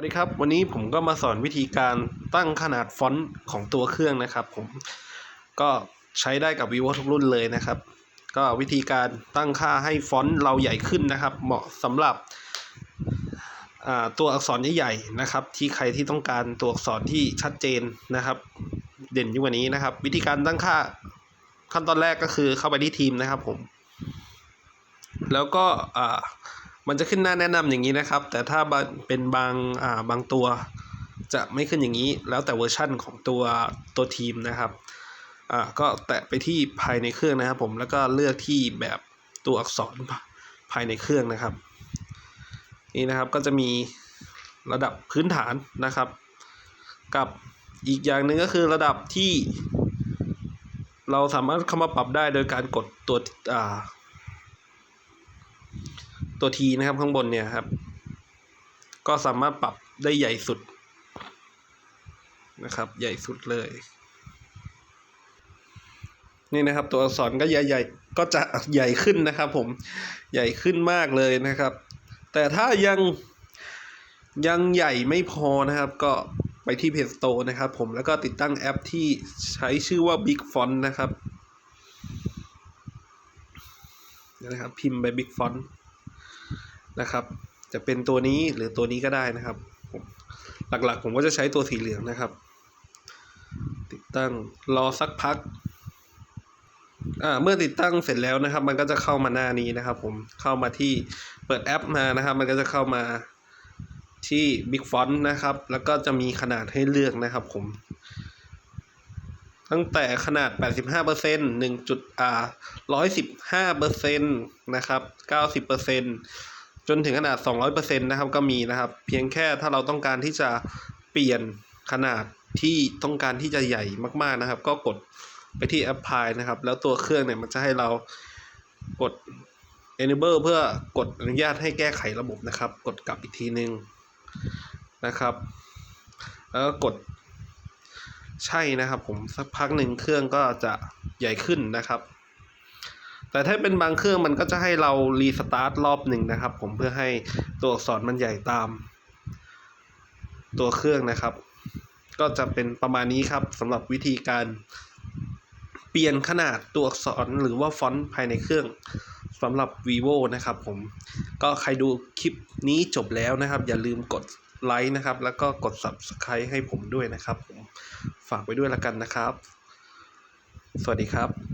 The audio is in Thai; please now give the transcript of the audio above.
วัสดีครับ วันนี้ผมก็มาสอนวิธีการตั้งขนาดฟอนต์ของตัวเครื่องนะครับ ผมก็ใช้ได้กับ vivo ทุกรุ่นเลยนะครับ ก็วิธีการตั้งค่าให้ฟอนต์เราใหญ่ขึ้นนะครับ เหมาะสำหรับตัวอักษรใหญ่ๆนะครับ ที่ใครที่ต้องการตัวอักษรที่ชัดเจนนะครับ เด่นยิ่งกว่านี้นะครับ วิธีการตั้งค่าขั้นตอนแรกก็คือเข้าไปที่ทีมนะครับผม แล้วก็ มันจะขึ้นหน้าแนะนำอย่างนี้นะครับ แต่ถ้าเป็นบางอ่าบางตัวจะไม่ขึ้นอย่างนี้ แล้วแต่เวอร์ชั่นของตัวตัวทีมนะครับอ่าก็แตะไปที่ภายในเครื่องนะครับ ผมแล้วก็เลือกที่แบบตัวอักษรภายในเครื่องนะครับ นี่นะครับก็จะมีระดับพื้นฐานนะครับ กับอีกอย่างหนึ่งก็คือระดับที่ เราสามารถเข้ามาปรับได้โดยการกดตัวอ่า ตัวทีนะครับข้างบนเนี่ยครับ ก็สามารถปรับได้ใหญ่สุดนะครับ ใหญ่สุดเลย นี่นะครับ ตัวอักษรก็ใหญ่ๆก็จะใหญ่ขึ้นนะครับ ผมใหญ่ขึ้นมากเลยนะครับ แต่ถ้ายังยังใหญ่ไม่พอนะครับ ก็ไปที่ Play Store นะครับผมแล้วก็ติดตั้งแอปที่ใช้ชื่อว่า Big Font นะครับนะครับ พิมพ์ไป Big Font นะครับ จะเป็นตัวนี้หรือตัวนี้ก็ได้นะครับผมหลักๆผมก็จะใช้ตัวสีเหลืองนะครับ ติดตั้งรอสักพักอ่าเมื่อติดตั้งเสร็จแล้วนะครับ มันก็จะเข้ามาหน้านี้นะครับ ผมเข้ามาที่เปิดแอปมานะครับ มันก็จะเข้ามาที่ Big Font นะครับ แล้วก็จะมีขนาดให้เลือกนะครับ ผม ตั้งแต่ขนาด 85% 1จุดอ่า115%นะครับ 90% จนถึงขนาด 200%นะครับก็มีนะครับ เพียงแค่ถ้าเราต้องการที่จะเปลี่ยนขนาดที่ต้องการที่จะใหญ่มากๆนะครับ ก็กดไปที่ Apply นะครับ แล้วตัวเครื่องเนี่ยมันจะให้เรากด Enable เพื่อกดอนุญาตให้แก้ไขระบบนะครับ กดกลับอีกทีนึงนะครับ แล้วก็กดใช่นะครับผมสักพักหนึ่งเครื่องก็จะใหญ่ขึ้นนะครับ แต่ถ้าเป็นบางเครื่องมันก็จะให้เรารีสตาร์ทรอบหนึ่งนะครับ ผมเพื่อให้ตัวอักษรมันใหญ่ตาม ตัวเครื่องนะครับ ก็จะเป็นประมาณนี้ครับสำหรับวิธีการเปลี่ยนขนาดตัวอักษรหรือว่าฟอนต์ภายในเครื่องสำหรับ vivo นะครับผม ก็ใครดูคลิปนี้จบแล้วนะครับ อย่าลืมกดไลค์นะครับ แล้วก็กด subscribe ให้ผมด้วยนะครับผม ฝากไว้ด้วยละกันนะครับ สวัสดีครับ